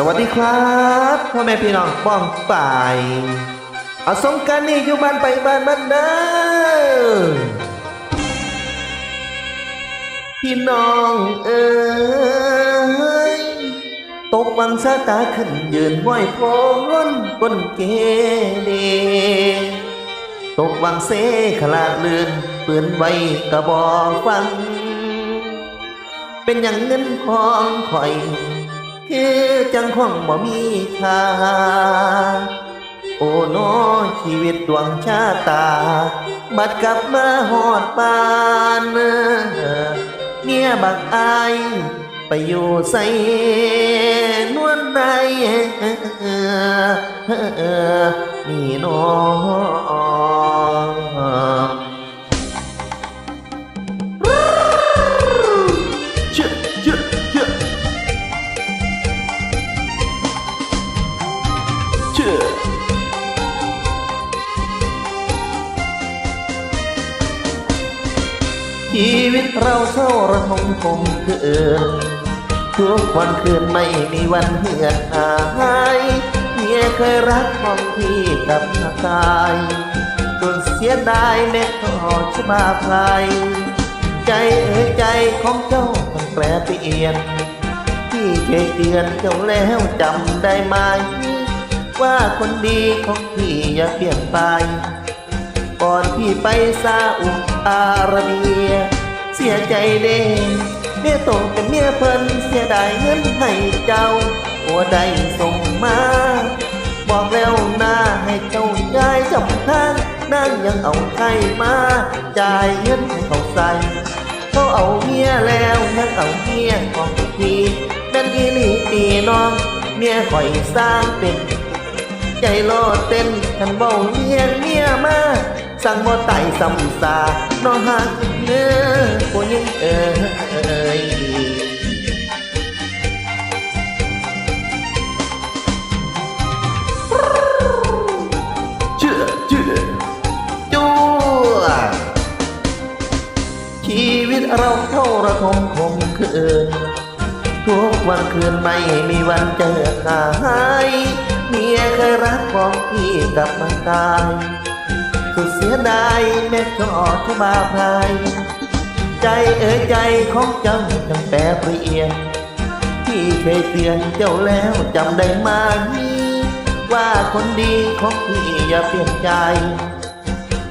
สวัสดีครับพ่อแม่พี่น้องป้องป่ายเอาสงการนี่อยู่บ้านไปบ้านบ้านเด้อพี่น้องเอ้ยตกวังสาตาขึ้นยืนไหวพรบนเกเดตกวังเสขลาดเลือนปืนไว้กระบอกฟัง เป็นอย่างเงินของข่อย คือจังคงบ่มีค่า โอ้น้อชีวิตดวงชาตา บัดกลับมาหอดปานเมียบักอายไปอยู่ใส่นวลในนี่น้อง ชีวิตเราเศร้าระทมคมคืนทุกวันคืนไม่มีวันเหือดหายเมียเคยรักของพี่กับมาตายจนเสียดายแม่ทอชมาพลายใจเอ่ยใจของเจ้าต้องแปรเปลี่ยนพี่เคยเตือนเจ้าแล้วจำได้ไหมว่าคนดีของพี่อย่าเปลี่ยนไป ก่อนพี่ไปซาอุอาระเบีย เสียใจเด้เมียตกเป็นเมียเพิ่นเสียดายเงินให้เจ้าหัวใดส่งมา บอกแล้วนะให้เจ้าย้ายจำทางนั่งยังเอาใครมาจ่ายเงินให้เขาใส่เขาเอาเมียแล้วยังเอาเมียของพี่เป็นอีหลีปีน้อง เมียข่อยสร้างเป็น ใจโลดเต้นทันเบาเลียนเมียมา สั่งบ่ไต่ซ้ำซาน้อหักเนื้อผู้หญิงเอ้ยชื่อชื่อจัวชีวิตเราเท่าระทมคมคืนทุกวันคืนไม่มีวันเจอหายเมียเคยรักของพี่กลับมาตาย สุดเสียดายแม่ก็ออกมาพลายใจเอ๋ยใจของเจ้าจังแปรเปลี่ยนพี่เคยเตือนเจ้าแล้วจำได้ไหมว่าคนดีของพี่อย่าเปลี่ยนใจ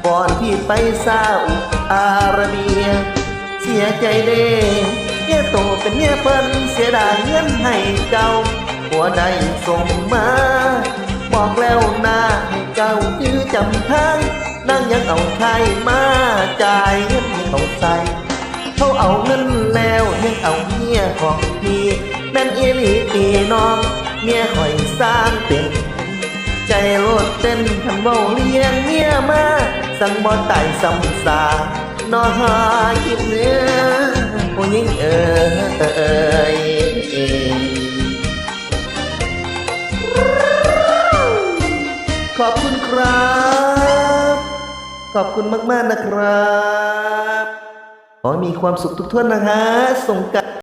ก่อนที่ไปซาอุอาระเบีย เสียใจเด้เมียโตเป็นเมียเปิ้นเสียดายเงินให้เจ้าหัวใดส่งมา บอกแล้วนะให้เจ้ายื้อจำทาง นั่งยังเอาใครมาจ่ายเงินให้เขาใส่เขาเอาเงินแล้วยังเอาเมียของพี่แม่นอีหลีตีน้อง เมียคอยสร้างเป็นใจโลดเต้นคันเบาเลี้ยงเมียมาสั่งบ่ไต่ซ้ำซานอหาคิดเนื้อผู้หญิงเอ่ย ขอบคุณมาก ๆ นะครับ ขอมีความสุขทุกท่านนะฮะสงกราร